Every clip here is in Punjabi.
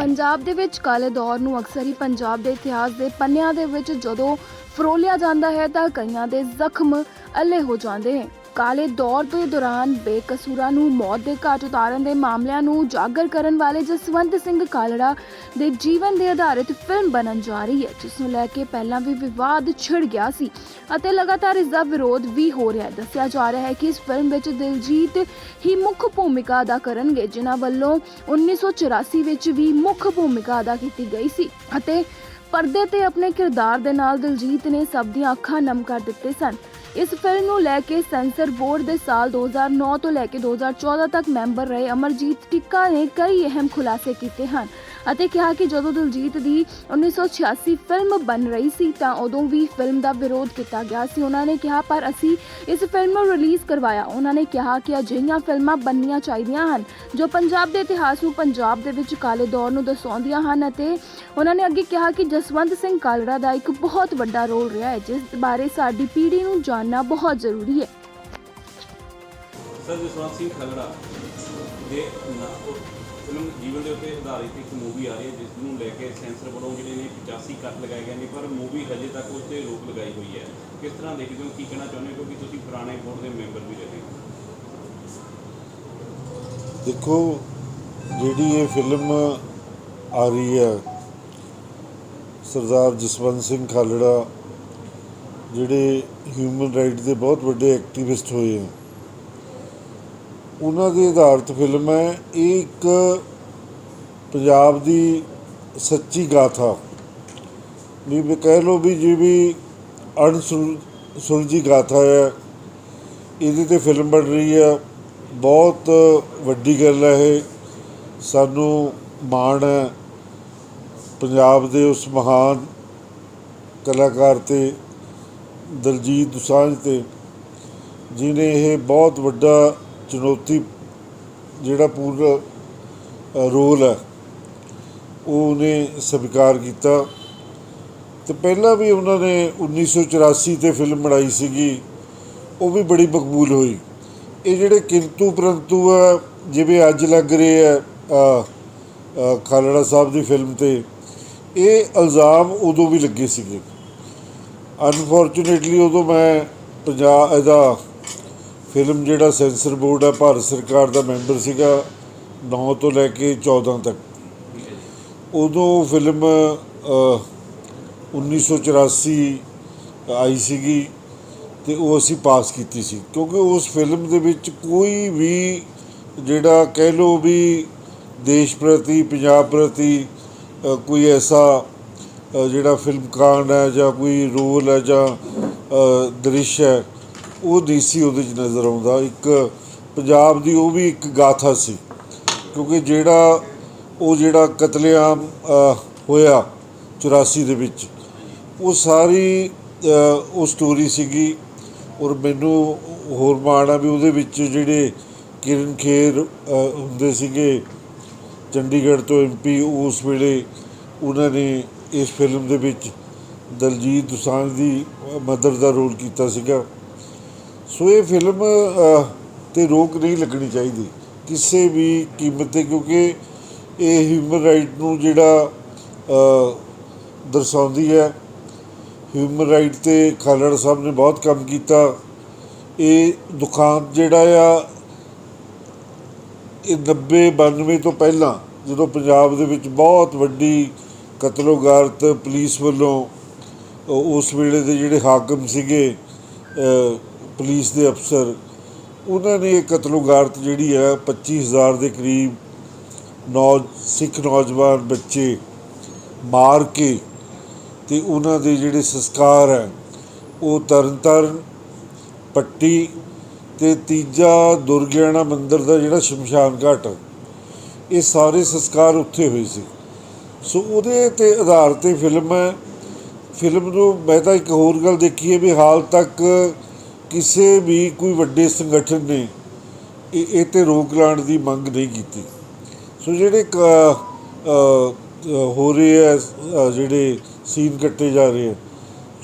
ਪੰਜਾਬ ਦੇ ਵਿੱਚ ਕਾਲੇ ਦੌਰ ਨੂੰ ਅਕਸਰ ਹੀ ਪੰਜਾਬ ਦੇ ਇਤਿਹਾਸ ਦੇ ਪੰਨਿਆਂ ਦੇ ਵਿੱਚ ਜਦੋਂ ਫਰੋਲਿਆ ਜਾਂਦਾ ਹੈ ਤਾਂ ਕਈਆਂ ਦੇ ਜ਼ਖਮ ਅੱਲੇ ਹੋ ਜਾਂਦੇ ਨੇ ਕਾਲੇ ਦੌਰ ਦੇ ਦੌਰਾਨ ਬੇਕਸੂਰਾਂ ਨੂੰ ਮੌਤ ਦੇ ਘਾਟ ਉਤਾਰਨ ਦੇ ਮਾਮਲਿਆਂ ਨੂੰ ਉਜਾਗਰ ਕਰਨ ਵਾਲੇ ਜਸਵੰਤ ਸਿੰਘ ਕਾਲੜਾ ਦੇ ਜੀਵਨ ਦੇ ਆਧਾਰਿਤ ਫਿਲਮ ਬਣਨ ਜਾ ਰਹੀ ਹੈ, ਜਿਸ ਨੂੰ ਲੈ ਕੇ ਪਹਿਲਾਂ ਵੀ ਵਿਵਾਦ ਛਿੜ ਗਿਆ ਸੀ ਅਤੇ ਲਗਾਤਾਰ ਇਸ ਦਾ ਵਿਰੋਧ ਵੀ ਹੋ ਰਿਹਾ ਹੈ। ਦੱਸਿਆ ਜਾ ਰਿਹਾ ਹੈ ਕਿ ਇਸ ਫਿਲਮ ਵਿੱਚ ਦਿਲਜੀਤ ਹੀ ਮੁੱਖ ਭੂਮਿਕਾ ਅਦਾ ਕਰਨਗੇ, ਜਿਨ੍ਹਾਂ ਵੱਲੋਂ 1984 ਵਿੱਚ ਵੀ ਮੁੱਖ ਭੂਮਿਕਾ ਅਦਾ ਕੀਤੀ ਗਈ ਸੀ ਅਤੇ ਪਰਦੇ ਤੇ ਆਪਣੇ ਕਿਰਦਾਰ ਦੇ ਨਾਲ ਦਿਲਜੀਤ ਨੇ ਸਭ ਦੀਆਂ ਅੱਖਾਂ ਨਮ ਕਰ ਦਿੱਤੇ ਸਨ। ਇਸ ਫਿਲਮ ਨੂੰ ਲੈ ਕੇ ਸੈਂਸਰ ਬੋਰਡ ਦੇ ਸਾਲ 2009 ਤੋਂ ਲੈ ਕੇ 2014 ਤੱਕ ਮੈਂਬਰ ਰਹੇ ਅਮਰਜੀਤ ਟਿੱਕਾ ਨੇ ਕਈ ਅਹਿਮ ਖੁਲਾਸੇ ਕੀਤੇ ਹਨ। ਅਤੇ ਕਿਹਾ ਕਿ ਜਦੋਂ ਦਿਲਜੀਤ ਦੀ 1986 ਫਿਲਮ ਬਣ ਰਹੀ ਸੀ ਤਾਂ ਉਦੋਂ ਵੀ ਫਿਲਮ ਦਾ ਵਿਰੋਧ ਕੀਤਾ ਗਿਆ ਸੀ। ਉਹਨਾਂ ਨੇ ਕਿਹਾ, ਪਰ ਅਸੀਂ ਇਸ ਫਿਲਮ ਨੂੰ ਰਿਲੀਜ਼ ਕਰਵਾਇਆ। ਉਹਨਾਂ ਨੇ ਕਿਹਾ ਕਿ ਅਜਿਹੀਆਂ ਫਿਲਮਾਂ ਬਣਨੀਆਂ ਚਾਹੀਦੀਆਂ ਹਨ, ਜੋ ਪੰਜਾਬ ਦੇ ਇਤਿਹਾਸ ਨੂੰ ਪੰਜਾਬ ਦੇ ਵਿੱਚ ਕਾਲੇ ਦੌਰ ਨੂੰ ਦਰਸਾਉਂਦੀਆਂ ਹਨ ਅਤੇ ਉਹਨਾਂ ਨੇ ਅੱਗੇ ਕਿਹਾ ਕਿ ਜਸਵੰਤ ਸਿੰਘ ਕਾਲੜਾ ਦਾ ਇੱਕ ਬਹੁਤ ਵੱਡਾ ਰੋਲ ਰਿਹਾ ਹੈ, ਜਿਸ ਬਾਰੇ ਸਾਡੀ ਪੀੜ੍ਹੀ ਨੂੰ ਜਾਣਨਾ ਬਹੁਤ ਜ਼ਰੂਰੀ ਹੈ। ਸਰ ਜਸਵੰਤ ਸਿੰਘ ਖਲੜਾ ਦੇ ਨਾ- ਉਹ ਫਿਲਮ ਜੀਵਨ ਦੇ ਉੱਤੇ ਆਧਾਰਿਤ ਇੱਕ ਮੂਵੀ ਆ ਰਹੀ ਹੈ, ਜਿਸ ਨੂੰ ਲੈ ਕੇ ਸੈਂਸਰ ਵੱਲੋਂ ਜਿਹੜੇ ਨੇ 85 ਕੱਟ ਲਗਾਏ ਗਏ ਨੇ, ਪਰ ਮੂਵੀ ਹਜੇ ਤੱਕ ਉਸ ਤੇ ਰੋਕ ਲਗਾਈ ਹੋਈ ਹੈ। ਕਿਸ ਤਰ੍ਹਾਂ ਦੇਖਦੇ ਹੋ, ਕੀ ਕਹਿਣਾ ਚਾਹੁੰਦੇ ਹੋ, ਕਿਉਂਕਿ ਤੁਸੀਂ ਪੁਰਾਣੇ ਬੋਰਡ ਦੇ ਮੈਂਬਰ ਵੀ ਰਹੇ ਹੋ। ਦੇਖੋ, ਜਿਹੜੀ ਇਹ ਫਿਲਮ ਆ ਰਹੀ ਹੈ, ਸਰਦਾਰ ਜਸਵੰਤ ਸਿੰਘ ਖਾਲੜਾ, ਜਿਹੜੇ ਹਿਊਮਨ ਰਾਈਟ ਦੇ ਬਹੁਤ ਵੱਡੇ ਐਕਟੀਵਿਸਟ ਹੋਏ ਹੈ ਉਹਨਾਂ ਦੀ ਆਧਾਰਿਤ ਫਿਲਮ ਹੈ, ਇਹ ਇੱਕ ਪੰਜਾਬ ਦੀ ਸੱਚੀ ਗਾਥਾ। ਵੀ ਵੀ ਕਹਿ ਲਓ ਵੀ ਜੀ ਵੀ ਅਣਸੁਲ- ਸੁਲਝੀ ਗਾਥਾ ਹੈ, ਇਹਦੇ ਤੇ ਫਿਲਮ ਬਣ ਰਹੀ ਹੈ। ਬਹੁਤ ਵੱਡੀ ਗੱਲ ਹੈ ਇਹ। ਸਾਨੂੰ ਮਾਣ ਹੈ ਪੰਜਾਬ ਦੇ ਉਸ ਮਹਾਨ ਕਲਾਕਾਰ ਤੇ, ਦਲਜੀਤ ਦੁਸਾਂਝ ਤੇ ਜਿਨੇ ਇਹ ਬਹੁਤ ਵੱਡਾ ਚੁਣੌਤੀ ਜਿਹੜਾ ਪੂਰਾ ਰੋਲ ਹੈ, ਉਹ ਉਹਨੇ ਸਵੀਕਾਰ ਕੀਤਾ। ਤੇ ਪਹਿਲਾਂ ਵੀ ਉਹਨਾਂ ਨੇ 1984 ਤੇ ਫਿਲਮ ਬਣਾਈ ਸੀਗੀ, ਉਹ ਵੀ ਬੜੀ ਮਕਬੂਲ ਹੋਈ। ਇਹ ਜਿਹੜੇ ਕਿੰਤੂ ਪਰੰਤੂ ਆ, ਜਿਵੇਂ ਅੱਜ ਲੱਗ ਰਹੇ ਆ ਖਾਲੜਾ ਸਾਹਿਬ ਦੀ ਫਿਲਮ ਤੇ, ਇਹ ਇਲਜ਼ਾਮ ਉਦੋਂ ਵੀ ਲੱਗੇ ਸੀਗੇ। ਅਨਫੋਰਚੂਨੇਟਲੀ ਉਦੋਂ ਮੈਂ ਪੰਜਾਬ ਦਾ ਫਿਲਮ ਜਿਹੜਾ ਸੈਂਸਰ ਬੋਰਡ ਹੈ ਭਾਰਤ ਸਰਕਾਰ ਦਾ ਮੈਂਬਰ ਸੀਗਾ 9 ਤੋਂ ਲੈ ਕੇ 14 ਤੱਕ। ਉਦੋਂ ਫਿਲਮ ਅ, 1984 ਆਈ ਸੀਗੀ ਤੇ ਉਹ ਅਸੀਂ ਪਾਸ ਕੀਤੀ ਸੀ। ਕਿਉਂਕਿ ਉਸ ਫਿਲਮ ਦੇ ਵਿੱਚ ਕੋਈ ਵੀ ਜਿਹੜਾ ਕਹਿ ਲਓ ਵੀ ਦੇਸ਼ ਪ੍ਰਤੀ ਪੰਜਾਬ ਪ੍ਰਤੀ ਕੋਈ ਐਸਾ ਜਿਹੜਾ ਫਿਲਮ ਕਾਂਡ ਹੈ ਜਾਂ ਕੋਈ ਰੋਲ ਹੈ ਜਾਂ ਦ੍ਰਿਸ਼ ਹੈ ਉਹ ਨਹੀਂ ਸੀ ਉਹਦੇ 'ਚ ਨਜ਼ਰ ਆਉਂਦਾ, ਇੱਕ ਪੰਜਾਬ ਦੀ ਉਹ ਵੀ ਇੱਕ ਗਾਥਾ ਸੀ, ਕਿਉਂਕਿ ਜਿਹੜਾ ਉਹ ਜਿਹੜਾ ਕਤਲੇਆਮ ਹੋਇਆ 84 ਦੇ ਵਿੱਚ, ਉਹ ਸਾਰੀ ਉਹ ਸਟੋਰੀ ਸੀਗੀ ਔਰ ਮੈਨੂੰ ਹੋਰ ਮਾਣ ਆ ਵੀ ਉਹਦੇ ਵਿੱਚ ਜਿਹੜੇ ਕਿਰਨ ਖੇਰ ਹੁੰਦੇ ਸੀਗੇ, ਚੰਡੀਗੜ੍ਹ ਤੋਂ ਐਮਪੀ ਉਸ ਵੇਲੇ ਉਹਨਾਂ ਨੇ ਇਸ ਫਿਲਮ ਦੇ ਵਿੱਚ ਦਲਜੀਤ ਦੁਸਾਂਝ ਦੀ ਮਦਰ ਦਾ ਰੋਲ ਕੀਤਾ ਸੀਗਾ। ਸੋ ਇਹ ਫਿਲਮ ਤੇ ਰੋਕ ਨਹੀਂ ਲੱਗਣੀ ਚਾਹੀਦੀ। ਕਿਸੇ ਵੀ ਕੀਮਤ ਤੇ, ਕਿਉਂਕਿ ਇਹ ਹਿਊਮਨ ਰਾਈਟ ਨੂੰ ਜਿਹੜਾ ਦਰਸਾਉਂਦੀ ਹੈ। ਹਿਊਮਨ ਰਾਈਟ ਤੇ ਖਾਲੜ ਸਾਹਿਬ ਨੇ ਬਹੁਤ ਕੰਮ ਕੀਤਾ। ਇਹ ਦੁਕਾਨ ਜਿਹੜਾ ਆ, ਇਹ 90 92 ਤੋਂ ਪਹਿਲਾਂ, ਜਦੋਂ ਪੰਜਾਬ ਦੇ ਵਿੱਚ ਬਹੁਤ ਵੱਡੀ ਕਤਲੋਗਾਰਤ ਪੁਲਿਸ ਵੱਲੋਂ ਉਸ ਵੇਲੇ ਦੇ ਜਿਹੜੇ ਹਾਕਮ ਸੀਗੇ ਪੁਲਿਸ ਦੇ ਅਫਸਰ, ਉਹਨਾਂ ਨੇ ਇਹ ਕਤਲੋਗਾਰਤ ਜਿਹੜੀ ਹੈ 25000 ਦੇ ਕਰੀਬ ਨੌ ਸਿੱਖ ਨੌਜਵਾਨ ਬੱਚੇ ਮਾਰ ਕੇ ਤੇ ਉਹਨਾਂ ਦੇ ਜਿਹੜੇ ਸੰਸਕਾਰ ਹੈ, ਉਹ ਤਰਨਤਾਰਨ, ਪੱਟੀ ਤੇ ਤੀਜਾ ਦੁਰਗਿਆਣਾ ਮੰਦਿਰ ਦਾ ਜਿਹੜਾ ਸ਼ਮਸ਼ਾਨ ਘਾਟ, ਇਹ ਸਾਰੇ ਸੰਸਕਾਰ ਉੱਥੇ ਹੋਏ ਸੀ। ਸੋ ਉਹਦੇ ਤੇ ਆਧਾਰ ਤੇ ਫਿਲਮ ਹੈ। ਫਿਲਮ ਨੂੰ ਮੈਂ ਤਾਂ ਇੱਕ ਹੋਰ ਗੱਲ ਦੇਖੀ ਹੈ ਵੀ ਹਾਲ ਤੱਕ ਕਿਸੇ ਵੀ ਕੋਈ ਵੱਡੇ ਸੰਗਠਨ ਨੇ ਇਹ ਤੇ ਰੋਕ ਲਾਉਣ ਦੀ ਮੰਗ ਨਹੀਂ ਕੀਤੀ। ਸੋ ਜਿਹੜੇ ਕ- ਹੋ ਰਹੇ ਆ ਜਿਹੜੇ ਸੀਨ ਕੱਟੇ ਜਾ ਰਹੇ ਆ,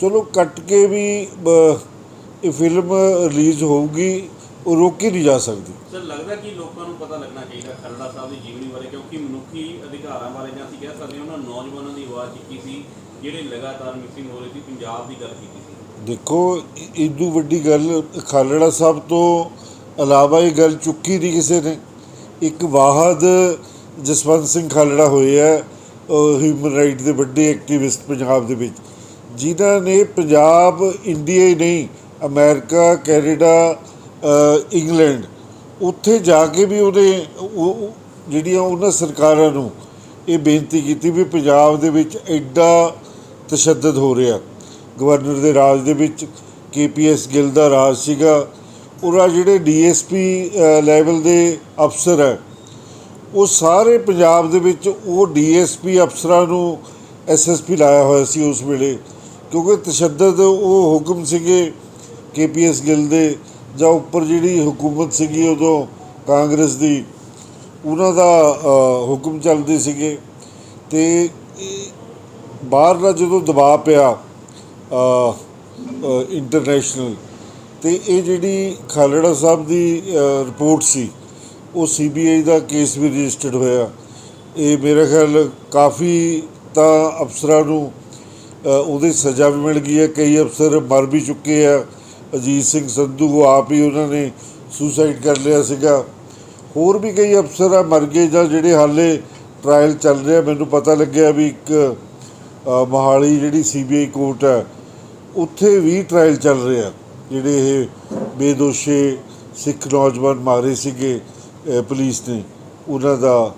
ਚਲੋ ਕੱਟ ਕੇ ਵੀ ਇਹ ਫਿਲਮ ਰਿਲੀਜ਼ ਹੋਊਗੀ, ਉਹ ਰੋਕੀ ਨਹੀਂ ਜਾ ਸਕਦੀ। ਸਰ, ਲੱਗਦਾ ਕਿ ਲੋਕਾਂ ਨੂੰ ਪਤਾ ਲੱਗਣਾ ਚਾਹੀਦਾ ਖਰੜਾ ਸਾਹਿਬ ਦੀ ਜੀਵਨੀ ਬਾਰੇ, ਕਿਉਂਕਿ ਮਨੁੱਖੀ ਅਧਿਕਾਰਾਂ ਬਾਰੇ ਜਾਂ ਅਸੀਂ ਕਹਿ ਸਕਦੇ ਹਾਂ, ਉਹਨਾਂ ਨੌਜਵਾਨਾਂ ਦੀ ਆਵਾਜ਼ ਚੁੱਕੀ ਸੀ, ਜਿਹੜੇ ਲਗਾਤਾਰ ਮਿਸਿੰਗ ਹੋ ਰਹੇ ਸੀ, ਪੰਜਾਬ ਦੀ ਗੱਲ ਕੀਤੀ ਸੀ। ਦੇਖੋ, ਇ- ਇਦੋਂ ਵੱਡੀ ਗੱਲ, ਖਾਲੜਾ ਸਾਹਿਬ ਤੋਂ ਇਲਾਵਾ ਇਹ ਗੱਲ ਚੁੱਕੀ ਨਹੀਂ ਕਿਸੇ ਨੇ। ਇੱਕ ਵਾਹਦ ਜਸਵੰਤ ਸਿੰਘ ਖਾਲੜਾ ਹੋਏ ਆ ਹਿਊਮਨ ਰਾਈਟ ਦੇ ਵੱਡੇ ਐਕਟਿਵਿਸਟ ਪੰਜਾਬ ਦੇ ਵਿੱਚ, ਜਿਨ੍ਹਾਂ ਨੇ ਪੰਜਾਬ ਇੰਡੀਆ ਹੀ ਨਹੀਂ ਅਮਰੀਕਾ ਕੈਨੇਡਾ ਇੰਗਲੈਂਡ ਉੱਥੇ ਜਾ ਕੇ ਵੀ ਉਹਨੇ ਉਹ- ਜਿਹੜੀਆਂ ਉਹਨਾਂ ਸਰਕਾਰਾਂ ਨੂੰ ਇਹ ਬੇਨਤੀ ਕੀਤੀ ਵੀ ਪੰਜਾਬ ਦੇ ਵਿੱਚ ਐਡਾ ਤਸ਼ੱਦਦ ਹੋ ਰਿਹਾ। ਗਵਰਨਰ ਦੇ ਰਾਜ ਦੇ ਵਿੱਚ ਕੇਪੀਐਸ ਗਿੱਲ ਦਾ ਰਾਜ ਸੀਗਾ। ਉਹਦਾ ਜਿਹੜੇ ਡੀਐਸਪੀ ਲੈਵਲ ਦੇ ਅਫਸਰ ਹੈ, ਉਹ ਸਾਰੇ ਪੰਜਾਬ ਦੇ ਵਿੱਚ ਉਹ ਡੀਐਸਪੀ ਅਫਸਰਾਂ ਨੂੰ ਐਸਐਸਪੀ ਲਾਇਆ ਹੋਇਆ ਸੀ ਉਸ ਵੇਲੇ। ਕਿਉਂਕਿ ਤਸ਼ੱਦਦ ਉਹ ਹੁਕਮ ਸੀਗੇ ਕੇਪੀਐਸ ਗਿੱਲ ਦੇ, ਜਾਂ ਉੱਪਰ ਜਿਹੜੀ ਹਕੂਮਤ ਸੀਗੀ ਉਦੋਂ ਕਾਂਗਰਸ ਦੀ, ਉਹਨਾਂ ਦਾ ਹੁਕਮ ਚੱਲਦੇ ਸੀਗੇ। ਤੇ ਇਹ ਬਾਹਰ ਦਾ ਜਦੋਂ ਦਬਾਅ ਪਿਆ ਇੰਟਰਨੈਸ਼ਨਲ ਤੇ ਇਹ ਜਿਹੜੀ ਖਾਲੜਾ ਸਾਹਿਬ ਦੀ ਰਿਪੋਰਟ ਸੀ ਉਹ ਸੀਬੀਆਈ ਦਾ ਕੇਸ ਵੀ ਰਜਿਸਟਰਡ ਹੋਇਆ। ਇਹ ਮੇਰਾ ਖਿਆਲ ਕਾਫੀ ਤਾਂ ਅਫਸਰਾਂ ਨੂੰ ਅ, ਉਹਦੀ ਸਜ਼ਾ ਵੀ ਮਿਲ ਗਈ ਹੈ। ਕਈ ਅਫਸਰ ਮਰ ਵੀ ਚੁੱਕੇ ਆ। ਅਜੀਤ ਸਿੰਘ ਸੰਧੂ ਆਪ ਹੀ ਉਹਨਾਂ ਨੇ ਸੁਸਾਈਡ ਕਰ ਲਿਆ ਸੀਗਾ। ਹੋਰ ਵੀ ਕਈ ਅਫਸਰ ਆ ਮਰ ਗਏ ਜਾਂ ਜਿਹੜੇ ਹਾਲੇ ਟ੍ਰਾਇਲ ਚੱਲ ਰਿਹਾ। ਮੈਨੂੰ ਪਤਾ ਲੱਗਿਆ ਵੀ ਇੱਕ ਅ, ਮੋਹਾਲੀ ਜਿਹੜੀ ਸੀਬੀਆਈ ਕੋਰਟ ਹੈ ਉੱਥੇ ਵੀ ਟ੍ਰਾਇਲ ਚੱਲ ਰਿਹਾ, ਜਿਹੜੇ ਇਹ ਬੇਦੋਸ਼ੇ ਸਿੱਖ ਨੌਜਵਾਨ ਮਾਰੇ ਸੀਗੇ ਪੁਲਿਸ ਨੇ, ਉਹਨਾਂ ਦਾ।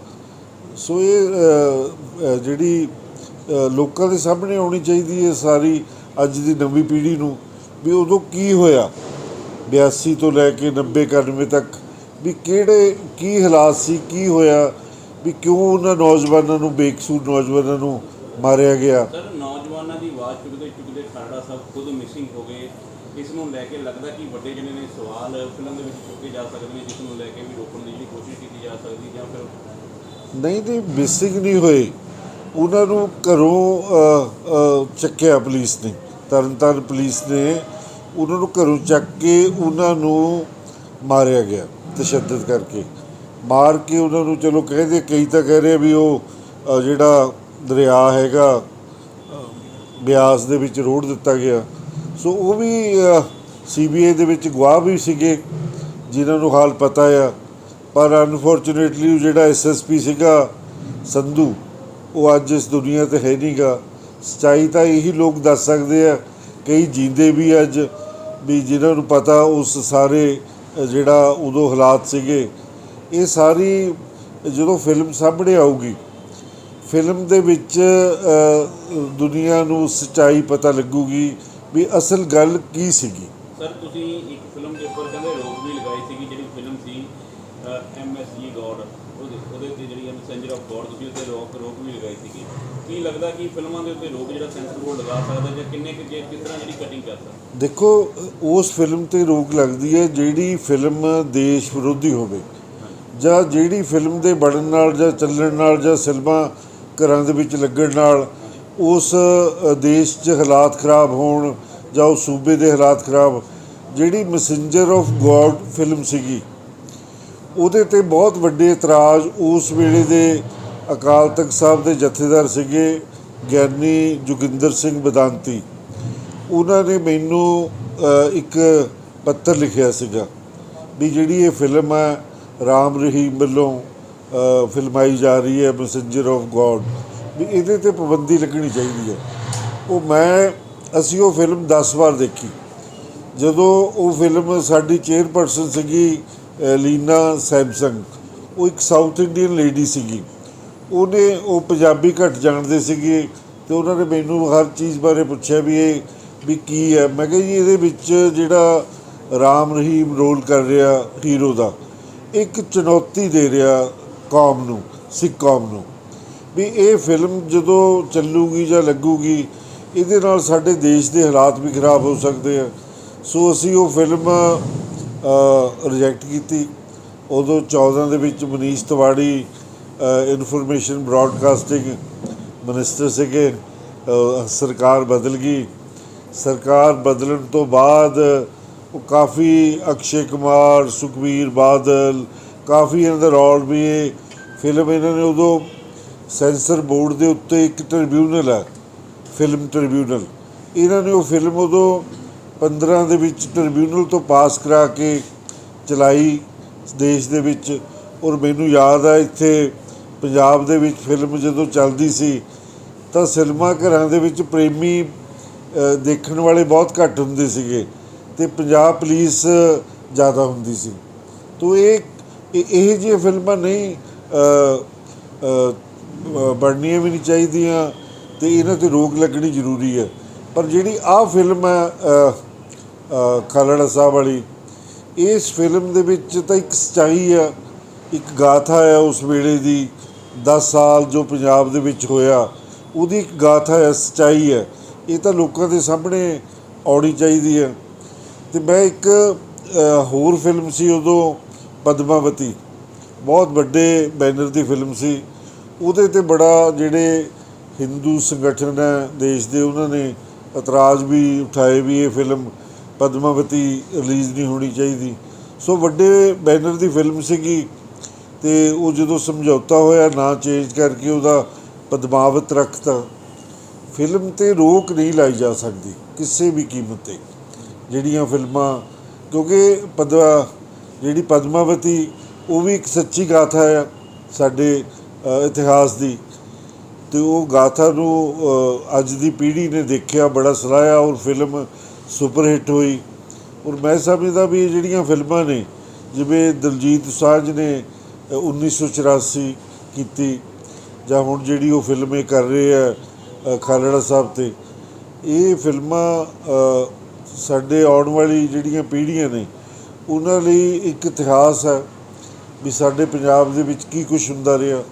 ਸੋ ਇਹ ਜਿਹੜੀ ਲੋਕਾਂ ਦੇ ਸਾਹਮਣੇ ਆਉਣੀ ਚਾਹੀਦੀ ਹੈ ਸਾਰੀ ਅੱਜ ਦੀ ਨਵੀਂ ਪੀੜ੍ਹੀ ਨੂੰ, ਵੀ ਉਦੋਂ ਕੀ ਹੋਇਆ? 82 ਤੋਂ ਲੈ ਕੇ 90 91 ਤੱਕ, ਵੀ ਕਿਹੜੇ, ਕੀ ਹਾਲਾਤ ਸੀ, ਕੀ ਹੋਇਆ? ਵੀ ਕਿਉਂ ਉਹਨਾਂ ਨੌਜਵਾਨਾਂ ਨੂੰ, ਬੇਕਸੂਰ ਨੌਜਵਾਨਾਂ ਨੂੰ ਮਾਰਿਆ ਗਿਆ? ਨੌਜਵਾਨਾਂ ਦੀ ਆਵਾਜ਼ ਚੁੱਕਦੇ ਚੁੱਕਦੇ ਖਰੜਾ ਸਾਹਿਬ ਖੁਦ ਮਿਸਿੰਗ ਹੋ ਗਏ। ਇਸ ਨੂੰ ਲੈ ਕੇ ਲੱਗਦਾ ਕਿ ਵੱਡੇ ਜਿਹੜੇ ਨੇ ਸਵਾਲ ਫਿਲਮ ਦੇ ਵਿੱਚ ਚੁੱਕੇ ਜਾ ਸਕਦੇ ਨੇ, ਜਿਸ ਨੂੰ ਲੈ ਕੇ ਵੀ ਰੋਕਣ ਦੀ ਜਿਹੜੀ ਕੋਸ਼ਿਸ਼ ਕੀਤੀ ਜਾ ਸਕਦੀ ਜਾਂ ਫਿਰ ਨਹੀਂ ਨਹੀਂ ਮਿਸਿੰਗ ਨਹੀਂ ਹੋਏ। ਉਹਨਾਂ ਨੂੰ ਘਰੋਂ ਚੱਕਿਆ ਪੁਲਿਸ ਨੇ। ਤਰਨਤਾਰਨ ਪੁਲਿਸ ਨੇ ਉਹਨਾਂ ਨੂੰ ਘਰੋਂ ਚੱਕ ਕੇ ਉਹਨਾਂ ਨੂੰ ਮਾਰਿਆ ਗਿਆ, ਤਸ਼ੱਦਦ ਕਰਕੇ। ਮਾਰ ਕੇ ਉਹਨਾਂ ਨੂੰ ਚਲੋ ਕਹਿੰਦੇ ਕਈ ਤਾਂ ਕਹਿ ਰਹੇ ਵੀ ਉਹ ਜਿਹੜਾ ਦਰਿਆ ਹੈਗਾ ਬਿਆਸ ਦੇ ਵਿੱਚ ਰੋੜ ਦਿੱਤਾ ਗਿਆ। ਸੋ ਉਹ ਵੀ ਸੀਬੀਆਈ ਦੇ ਵਿੱਚ ਗਵਾਹ ਵੀ ਸੀਗੇ, ਜਿਨ੍ਹਾਂ ਨੂੰ ਹਾਲ ਪਤਾ ਆ। ਪਰ ਅਨਫੋਰਚੂਨੇਟਲੀ ਉਹ ਜਿਹੜਾ ਐਸਐਸਪੀ ਸੀਗਾ, ਸੰਧੂ, ਉਹ ਅੱਜ ਇਸ ਦੁਨੀਆ ਤੇ ਹੈ ਨਹੀਂਗਾ ਸਚਾਈ ਤਾਂ ਇਹੀ ਲੋਕ ਦੱਸ ਸਕਦੇ ਆ, ਕਈ ਜੀਂਦੇ ਵੀ ਅੱਜ, ਵੀ ਜਿਨ੍ਹਾਂ ਨੂੰ ਪਤਾ ਉਸ ਸਾਰੇ ਜਿਹੜਾ ਉਦੋਂ ਹਾਲਾਤ ਸੀਗੇ। ਇਹ ਸਾਰੀ ਜਦੋਂ ਫਿਲਮ ਸਾਹਮਣੇ ਆਊਗੀ ਫਿਲਮ ਦੇ ਵਿੱਚ ਦੁਨੀਆ ਨੂੰ ਸਚਾਈ ਪਤਾ ਲੱਗੂਗੀ ਵੀ ਅਸਲ ਗੱਲ ਕੀ ਸੀਗੀ। ਸਰ ਤੁਸੀਂ ਇੱਕ ਫਿਲਮ ਦੇ ਉੱਪਰ ਕਹਿੰਦੇ ਰੋਕ ਵੀ ਲਗਾਈ ਸੀਗੀ ਜਿਹੜੀ ਫਿਲਮ ਸੀ ਐਮਐਸਜੀ ਗੋਡ। ਉਹਦੇ ਤੇ ਜਿਹੜੀ ਮੈਸੇਂਜਰ ਆਫ ਗੋਡ ਤੁਸੀਂ ਉੱਤੇ ਰੋਕ ਰੋਕ ਵੀ ਲਗਾਈ ਸੀਗੀ। ਕੀ ਲੱਗਦਾ ਕਿ ਫਿਲਮਾਂ ਦੇ ਉੱਤੇ ਰੋਕ ਜਿਹੜਾ ਸੈਂਸਰ ਬੋਰਡ ਲਗਾ ਸਕਦਾ ਜਾਂ ਕਿੰਨੇ ਕੁ ਜੇ ਕਿਸ ਤਰ੍ਹਾਂ ਜਿਹੜੀ ਕਟਿੰਗ ਕਰ ਸਕਦਾ? ਦੇਖੋ ਉਸ ਫਿਲਮ ਤੇ ਰੋਕ ਲੱਗਦੀ ਹੈ ਜਿਹੜੀ ਫਿਲਮ ਦੇਸ਼ ਵਿਰੋਧੀ ਹੋਵੇ। ਜਾਂ ਜਿਹੜੀ ਫਿਲਮ ਦੇ ਬਣਨ ਨਾਲ ਜਾਂ ਚੱਲਣ ਨਾਲ ਜਾਂ ਸਿਨੇਮਾ ਘਰਾਂ ਦੇ ਵਿੱਚ ਲੱਗਣ ਨਾਲ ਉਸ ਦੇਸ਼ 'ਚ ਹਾਲਾਤ ਖਰਾਬ ਹੋਣ ਜਾਂ ਉਸ ਸੂਬੇ ਦੇ ਹਾਲਾਤ ਖਰਾਬ, ਜਿਹੜੀ ਮੈਸੇਂਜਰ ਆਫ ਗੋਡ ਫਿਲਮ ਸੀਗੀ, ਉਹਦੇ ਤੇ ਬਹੁਤ ਵੱਡੇ ਇਤਰਾਜ਼ ਉਸ ਵੇਲੇ ਦੇ ਅਕਾਲ ਤਖਤ ਸਾਹਿਬ ਦੇ ਜਥੇਦਾਰ ਸੀਗੇ ਗਿਆਨੀ ਜੋਗਿੰਦਰ ਸਿੰਘ ਬਦਾਂਤੀ। ਉਹਨਾਂ ਨੇ ਮੈਨੂੰ ਇੱਕ ਪੱਤਰ ਲਿਖਿਆ ਸੀਗਾ ਵੀ ਜਿਹੜੀ ਇਹ ਫਿਲਮ ਹੈ ਰਾਮ ਰਹੀਮ ਵੱਲੋਂ ਫਿਲਮਾਈ ਜਾ ਰਹੀ ਹੈ ਮੈਸੇਂਜਰ ਆਫ ਗੋਡ ਵੀ ਇਹਦੇ ਤੇ ਪਾਬੰਦੀ ਲੱਗਣੀ ਚਾਹੀਦੀ ਹੈ। ਉਹ ਮੈਂ, ਅਸੀਂ ਉਹ ਫਿਲਮ 10 ਵਾਰ ਦੇਖੀ। ਜਦੋਂ ਉਹ ਫਿਲਮ ਸਾਡੀ ਚੇਅਰਪਰਸਨ ਸੀਗੀ ਲੀਨਾ ਸੈਮਸੰਗ। ਉਹ ਇੱਕ ਸਾਊਥ ਇੰਡੀਅਨ ਲੇਡੀ ਸੀਗੀ। ਉਹਨੇ ਉਹ ਪੰਜਾਬੀ ਘੱਟ ਜਾਣਦੇ ਸੀਗੇ। ਤੇ ਉਹਨਾਂ ਨੇ ਮੈਨੂੰ ਹਰ ਚੀਜ਼ ਬਾਰੇ ਪੁੱਛਿਆ ਵੀ ਇਹ, ਵੀ ਕੀ ਹੈ। ਮੈਂ ਕਿਹਾ ਜੀ, ਇਹਦੇ ਵਿੱਚ ਜਿਹੜਾ ਰਾਮ ਰਹੀਮ ਰੋਲ ਕਰ ਰਿਹਾ ਹੀਰੋ ਦਾ, ਇੱਕ ਚੁਣੌਤੀ ਦੇ ਰਿਹਾ। ਕੌਮ ਨੂੰ, ਸਿੱਖ ਕੌਮ ਨੂੰ, ਵੀ ਇਹ ਫਿਲਮ ਜਦੋਂ ਚੱਲੂਗੀ ਜਾਂ ਲੱਗੂਗੀ, ਇਹਦੇ ਨਾਲ ਸਾਡੇ ਦੇਸ਼ ਦੇ ਹਾਲਾਤ ਵੀ ਖਰਾਬ ਹੋ ਸਕਦੇ ਆ। ਸੋ ਅਸੀਂ ਉਹ ਫਿਲਮ ਰਿਜੈਕਟ ਕੀਤੀ। ਉਦੋਂ 14 ਦੇ ਵਿੱਚ Manish Tewari information broadcasting minister ਸੀਗੇ। ਸਰਕਾਰ ਬਦਲ ਗਈ। ਸਰਕਾਰ ਬਦਲਣ ਤੋਂ ਬਾਅਦ ਉਹ ਕਾਫੀ ਅਕਸ਼ੇ ਕੁਮਾਰ ਸੁਖਵੀਰ ਬਾਦਲ ਕਾਫੀ ਇਹਨਾਂ ਦਾ ਰੋਲ ਵੀ ਇਹ ਫਿਲਮ ਇਹਨਾਂ ਨੇ ਉਦੋਂ ਸੈਂਸਰ ਬੋਰਡ ਦੇ ਉੱਤੇ ਇੱਕ ਟ੍ਰਿਬਿਊਨਲ ਹੈ, ਫਿਲਮ ਟ੍ਰਿਬਿਊਨਲ। ਇਹਨਾਂ ਨੇ ਉਹ ਫਿਲਮ ਉਦੋਂ 15 ਦੇ ਵਿੱਚ ਟ੍ਰਿਬਿਊਨਲ ਤੋਂ ਪਾਸ ਕਰਾ ਕੇ ਚਲਾਈ ਦੇਸ਼ ਦੇ ਵਿੱਚ। ਔਰ ਮੈਨੂੰ ਯਾਦ ਆ ਇੱਥੇ ਪੰਜਾਬ ਦੇ ਵਿੱਚ ਫਿਲਮ ਜਦੋਂ ਚੱਲਦੀ ਸੀ, ਤਾਂ ਸਿਨੇਮਾ ਘਰਾਂ ਦੇ ਵਿੱਚ ਪ੍ਰੇਮੀ ਦੇਖਣ ਵਾਲੇ ਬਹੁਤ ਘੱਟ ਹੁੰਦੇ ਸੀਗੇ ਤੇ ਪੰਜਾਬ ਪੁਲਿਸ ਜ਼ਿਆਦਾ ਹੁੰਦੀ ਸੀ। ਤੋ ਇਹ ਇਹ ਇਹ ਜਿਹੀਆਂ ਫਿਲਮਾਂ ਨਹੀਂ ਬਣਨੀਆਂ ਵੀ ਨਹੀਂ ਚਾਹੀਦੀਆਂ ਤੇ ਇਹਨਾਂ ਤੇ ਰੋਕ ਲੱਗਣੀ ਜ਼ਰੂਰੀ ਹੈ। ਪਰ ਜਿਹੜੀ ਆਹ ਫਿਲਮ ਹੈ ਅ, ਖਾਲੜਾ ਸਾਹਿਬ ਵਾਲੀ ਇਸ ਫਿਲਮ ਦੇ ਵਿੱਚ ਤਾਂ ਇੱਕ ਸਚਾਈ ਆ ਇੱਕ ਗਾਥਾ ਆ ਉਸ ਵੇਲੇ ਦੀ 10 ਸਾਲ ਜੋ ਪੰਜਾਬ ਦੇ ਵਿੱਚ ਹੋਇਆ ਉਹਦੀ ਇੱਕ ਗਾਥਾ ਹੈ ਸਚਾਈ ਹੈ। ਇਹ ਤਾਂ ਲੋਕਾਂ ਦੇ ਸਾਹਮਣੇ ਆਉਣੀ ਚਾਹੀਦੀ ਹੈ। ਤੇ ਮੈਂ ਇੱਕ ਹੋਰ ਫਿਲਮ ਸੀ ਉਦੋਂ ਪਦਮਾਵਤੀ। ਬਹੁਤ ਵੱਡੇ ਬੈਨਰ ਦੀ ਫਿਲਮ ਸੀ। ਉਹਦੇ ਤੇ ਬੜਾ ਜਿਹੜੇ ਹਿੰਦੂ ਸੰਗਠਨ ਹੈ ਦੇਸ਼ ਦੇ, ਉਹਨਾਂ ਨੇ ਇਤਰਾਜ਼ ਵੀ ਉਠਾਏ ਵੀ ਇਹ ਫਿਲਮ ਪਦਮਾਵਤੀ ਰਿਲੀਜ਼ ਨਹੀਂ ਹੋਣੀ ਚਾਹੀਦੀ। ਸੋ ਵੱਡੇ ਬੈਨਰ ਦੀ ਫਿਲਮ ਸੀਗੀ ਤੇ ਉਹ ਜਦੋਂ ਸਮਝੌਤਾ ਹੋਇਆ ਨਾਂ ਚੇਂਜ ਕਰਕੇ ਉਹਦਾ ਪਦਮਾਵਤ ਰੱਖਤਾ। ਫਿਲਮ ਤੇ ਰੋਕ ਨਹੀਂ ਲਾਈ ਜਾ ਸਕਦੀ, ਕਿਸੇ ਵੀ ਕੀਮਤ ਤੇ ਜਿਹੜੀਆਂ ਫਿਲਮਾਂ, ਕਿਉਂਕਿ ਪਦਵਾ ਜਿਹੜੀ ਪਦਮਾਵਤੀ ਉਹ ਵੀ ਇੱਕ ਸੱਚੀ ਗਾਥਾ ਹੈ ਸਾਡੇ ਇਤਿਹਾਸ ਦੀ। ਤੇ ਉਹ ਗਾਥਾ ਨੂੰ ਅੱਜ ਦੀ ਪੀੜ੍ਹੀ ਨੇ ਦੇਖਿਆ ਬੜਾ ਸਰਾਇਆ ਔਰ ਫਿਲਮ ਸੁਪਰ ਹਿੱਟ ਹੋਈ। ਔਰ ਮੈਂ ਸਮਝਦਾ ਵੀ ਇਹ ਜਿਹੜੀਆਂ ਫਿਲਮਾਂ ਨੇ ਜਿਵੇਂ ਦਲਜੀਤ ਸਾਂਝ ਨੇ ਅ, 1984 ਕੀਤੀ ਜਾਂ ਹੁਣ ਜਿਹੜੀ ਉਹ ਫਿਲਮ ਇਹ ਕਰ ਰਹੇ ਆ ਖਾਲੜਾ ਸਾਹਿਬ ਤੇ ਇਹ ਫਿਲਮਾਂ ਸਾਡੇ ਆਉਣ ਵਾਲੀ ਜਿਹੜੀਆਂ ਪੀੜ੍ਹੀਆਂ ਨੇ ਉਹਨਾਂ ਲਈ ਇੱਕ ਇਤਿਹਾਸ ਹੈ ਵੀ ਸਾਡੇ ਪੰਜਾਬ ਦੇ ਵਿੱਚ ਕੀ ਕੁਝ ਹੁੰਦਾ ਰਿਹਾ।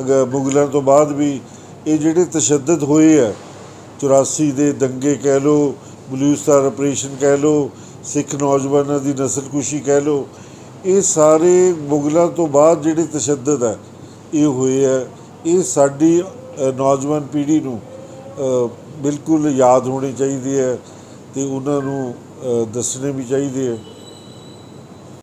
ਅਗਰ ਮੁਗਲਾਂ ਤੋਂ ਬਾਅਦ ਵੀ ਇਹ ਜਿਹੜੇ ਤਸ਼ੱਦਦ ਹੋਏ ਆ 84 ਦੇ ਦੰਗੇ ਕਹਿ ਲਓ ਬਲੂ ਸਟਾਰ ਆਪਰੇਸ਼ਨ ਕਹਿ ਲਓ, ਸਿੱਖ ਨੌਜਵਾਨਾਂ ਦੀ ਨਸਲਕੁਸ਼ੀ ਕਹਿ ਲਓ, ਇਹ ਸਾਰੇ ਮੁਗਲਾਂ ਤੋਂ ਬਾਅਦ ਜਿਹੜੇ ਤਸ਼ੱਦਦ ਹੈ ਇਹ ਹੋਏ ਆ। ਇਹ ਸਾਡੀ ਨੌਜਵਾਨ ਪੀੜ੍ਹੀ ਨੂੰ ਬਿਲਕੁਲ ਯਾਦ ਹੋਣੀ ਚਾਹੀਦੀ ਹੈ ਤੇ ਉਹਨਾਂ ਨੂੰ ਦੱਸਣੇ ਵੀ ਚਾਹੀਦੇ ਹੈ